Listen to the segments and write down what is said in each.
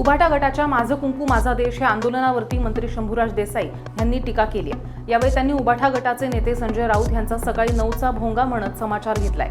उभाटा गटाच्या माझं कुंकू माझा देश या आंदोलनावरती मंत्री शंभूराज देसाई यांनी टीका केली आहे. यावेळी त्यांनी उभाटा गटाचे नेते संजय राऊत यांचा सकाळी नऊचा भोंगा म्हणत समाचार घेतलाय.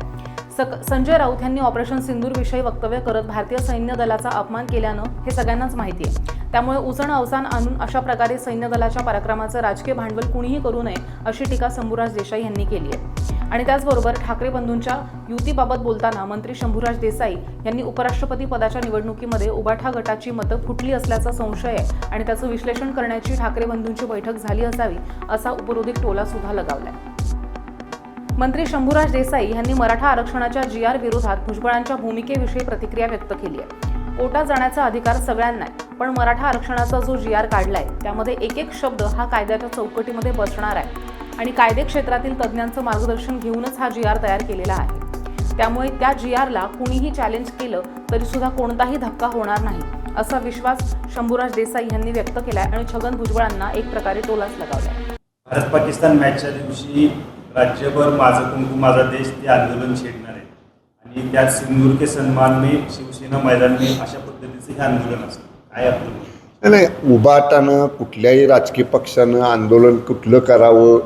सक संजय राऊत यांनी ऑपरेशन सिंदूर विषयी वक्तव्य करत भारतीय सैन्य दलाचा अपमान केल्यानं हे सगळ्यांनाच माहिती आहे. त्यामुळे उचण अवसान आणून अशा प्रकारे सैन्य दलाच्या पराक्रमाचं राजकीय भांडवल कुणीही करू नये अशी टीका शंभूराज देसाई यांनी केली आहे. आणि त्याचबरोबर ठाकरे बंधूंच्या युतीबाबत बोलताना मंत्री शंभूराज देसाई यांनी उपराष्ट्रपती पदाच्या निवडणुकीमध्ये उबाठा गटाची मतं फुटली असल्याचा संशय आहे आणि त्याचं विश्लेषण करण्याची ठाकरे बंधूंची बैठक झाली असावी असा उपरोधिक टोला सुद्धा लगावलाय. मंत्री शंभूराज देसाई यांनी मराठा आरक्षणाच्या जी आर विरोधात भुजबळांच्या भूमिकेविषयी प्रतिक्रिया व्यक्त केली आहे कोटा जाण्याचा अधिकार सगळ्यांना आहे पण मराठा आरक्षणाचा जो जी आर काढलाय त्यामध्ये एक एक शब्द हा कायद्याच्या चौकटीमध्ये बसणार आहे आणि कायदे क्षेत्रातील तज्ज्ञांचं मार्गदर्शन घेऊनच हा जी आर तयार केलेला आहे. त्यामुळे त्या जी आरला कुणीही चॅलेंज केलं तरी सुद्धा कोणताही धक्का होणार नाही असा विश्वास शंभूराज देसाई यांनी व्यक्त केलाय आणि छगन भुजबळांना एक प्रकारे टोलाच लगावलाय. भारत पाकिस्तान मॅचच्या दिवशी राज्यभर माझं कुंकू माझा देश ते आंदोलन छेडणार आहे. आणि त्यात सिंदूर के सन्मान में शिवसेना मैदान में अशा पद्धतीचं हे आंदोलन असतं. काय आपलं? नाही, उबाटानं कुठल्याही राजकीय पक्षानं आंदोलन कुठलं करावं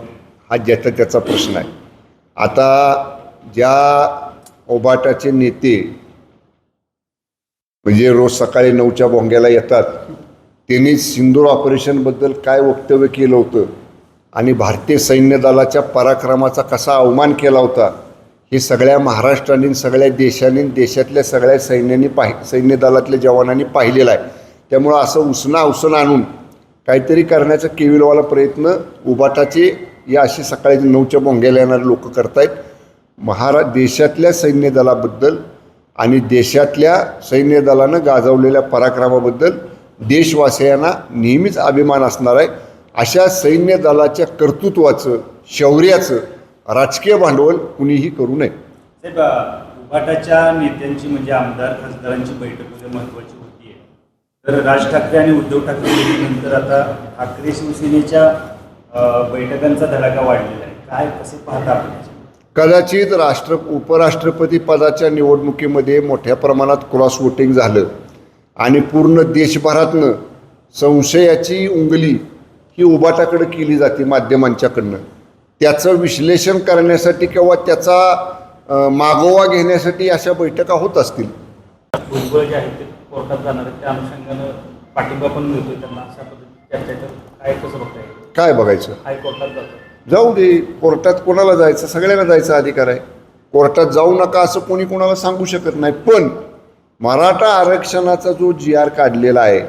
हा ज्याचा त्याचा प्रश्न आहे. आता ज्या ओबाटाचे नेते म्हणजे रोज सकाळी नऊच्या भोंग्याला येतात त्यांनी सिंदूर ऑपरेशनबद्दल काय वक्तव्य केलं होतं आणि भारतीय सैन्य दलाच्या पराक्रमाचा कसा अवमान केला होता हे सगळ्या महाराष्ट्राने सगळ्या देशांनी देशातल्या सगळ्या सैन्यांनी पाहि सैन्य दलातल्या जवानांनी पाहिलेलं आहे. त्यामुळं असं उसना अवसण आणून काहीतरी करण्याचा केविलवाला प्रयत्न उबाटाचे या अशी सकाळी नऊच्या बोंग्याला येणारे लोक करतायत महारा देशातल्या सैन्य दलाबद्दल आणि देशातल्या सैन्य दलानं गाजवलेल्या पराक्रमाबद्दल देशवासियांना नेहमीच अभिमान असणार आहे. अशा सैन्य दलाच्या कर्तृत्वाचं शौर्याचं राजकीय भांडवल कुणीही करू नये. साहेब उभाटाच्या नेत्यांची म्हणजे आमदार खासदारांची बैठक उद्या महत्वाची होती तर राज ठाकरे आणि उद्धव ठाकरे नंतर आता ठाकरे शिवसेनेच्या बैठकांचा धडाका वाढलेला आहे. काय कसे पाहता? कदाचित राष्ट्र उपराष्ट्रपती पदाच्या निवडणुकीमध्ये मोठ्या प्रमाणात क्रॉस वोटिंग झालं आणि पूर्ण देशभरातनं संशयाची उंगली ही उबाटाकडे केली जाते माध्यमांच्याकडनं. त्याचं विश्लेषण करण्यासाठी किंवा त्याचा मागोवा घेण्यासाठी अशा बैठका होत असतील. भुजबळ जे आहेत ते कोर्टात जाणार त्या अनुषंगानं पाठिंबा पण मिळतोय त्यांना. अशा पद्धतीची चर्चा काय कसं बघताय? काय बघायचं? हायकोर्टात जातं. जाऊ दे कोर्टात कोणाला जायचं? सगळ्यांना जायचा अधिकार आहे. कोर्टात जाऊ नका असं कोणी कोणाला सांगू शकत नाही. पण मराठा आरक्षणाचा जो जी आर काढलेला आहे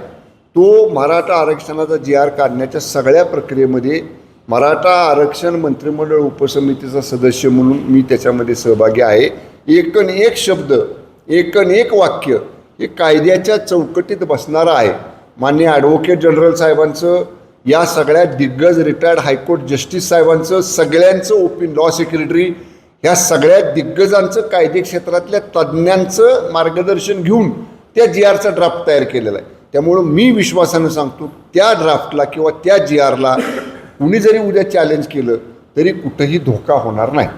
तो मराठा आरक्षणाचा जी आर काढण्याच्या सगळ्या प्रक्रियेमध्ये मराठा आरक्षण मंत्रिमंडळ उपसमितीचा सदस्य म्हणून मी त्याच्यामध्ये सहभागी आहे. एकन एक शब्द एकन एक वाक्य हे कायद्याच्या चौकटीत बसणारं आहे. मान्य ॲडव्होकेट जनरल साहेबांचं या सगळ्या दिग्गज रिटायर्ड हायकोर्ट जस्टिस साहेबांचं सगळ्यांचं ओपिन लॉ सेक्रेटरी ह्या सगळ्या दिग्गजांचं कायदे क्षेत्रातल्या तज्ज्ञांचं मार्गदर्शन घेऊन त्या जी आरचा ड्राफ्ट तयार केलेला आहे. त्यामुळं मी विश्वासानं सांगतो त्या ड्राफ्टला किंवा त्या जी आरला कुणी जरी उद्या चॅलेंज केलं तरी कुठंही धोका होणार नाही.